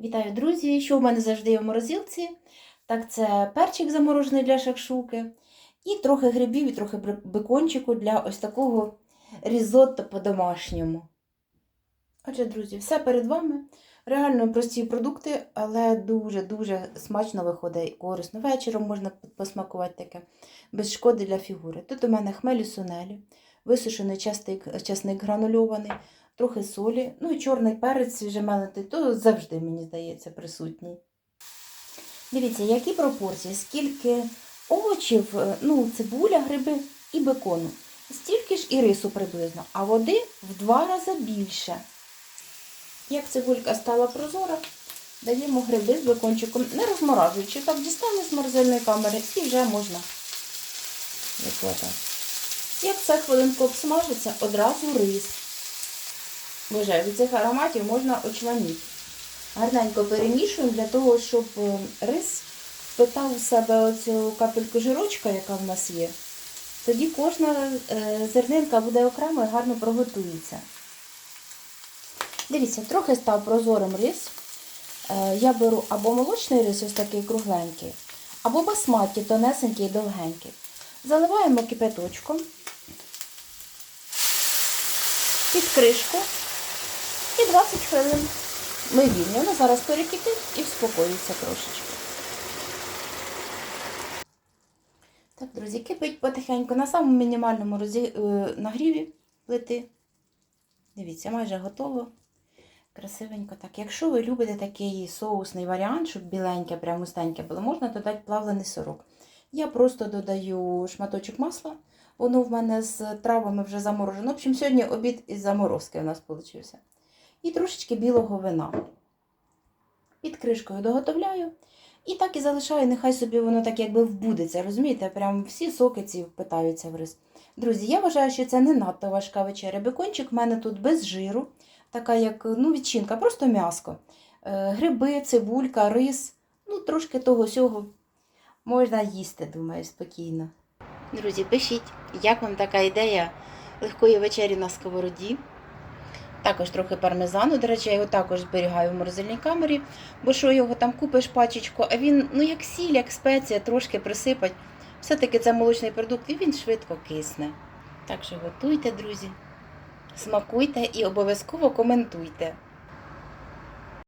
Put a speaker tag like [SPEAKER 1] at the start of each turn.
[SPEAKER 1] Вітаю, друзі! Що в мене завжди є в морозилці? Так, це перчик заморожений для шакшуки, і трохи грибів, і трохи бекончику для ось такого різотто по-домашньому. Отже, друзі, все перед вами. Реально прості продукти, але дуже-дуже смачно виходить і корисно. Вечором можна посмакувати таке, без шкоди для фігури. Тут у мене хмелі сунелі, висушений часник, часник гранульований, трохи солі, ну і чорний перець свіжемелений, то завжди, мені здається, присутній. Дивіться, які пропорції, скільки овочів, е, ну, цибуля, гриби і бекону. Стільки ж і рису приблизно, а води в два рази більше. Як цибулька стала прозора, даємо гриби з бекончиком, не розморажуючи, так дістали з морозильної камери і вже можна викладати. Як це хвилинку обсмажиться, одразу рис. Боже, від цих ароматів можна очманіти. Гарненько перемішуємо для того, щоб е, рис впитав у себе оцю капельку жирочка, яка в нас є. Тоді кожна е, зернинка буде окремо і гарно проготується. Дивіться, трохи став прозорим рис. Е, Я беру або молочний рис, ось такий кругленький, або басматі, тонесенький і довгенький. Заливаємо кипяточком під кришку і 20 хвилин ми вільні. Воно зараз перекипить і вспокоїться трошечки. Так, друзі, кипить потихеньку на самому мінімальному розі... е, нагріві плити. Дивіться, майже готово. Красивенько так. Якщо ви любите такий соусний варіант, щоб біленьке, прямо густеньке було, можна додати плавлений сирок. Я просто додаю шматочок масла. Воно в мене з травами вже заморожено. В общем, сьогодні обід із заморозки у нас вийшов. І трошечки білого вина. Під кришкою доготовляю. І так і залишаю, нехай собі воно так якби вбудеться, розумієте? Прям всі соки ці впитаються в рис. Друзі, я вважаю, що це не надто важка вечеря. Бекончик в мене тут без жиру, така як ну, відчинка, просто м'яско. Е, Гриби, цибулька, рис, ну трошки того сього можна їсти, думаю, спокійно. Друзі, пишіть, як вам така ідея легкої вечері на сковороді. Також трохи пармезану. До речі, я його також зберігаю в морозильній камері, бо що його там купиш пачечку, а він, ну як сіль, як спеція, трошки присипать. Все-таки це молочний продукт і він швидко кисне. Так що готуйте, друзі, смакуйте і обов'язково коментуйте.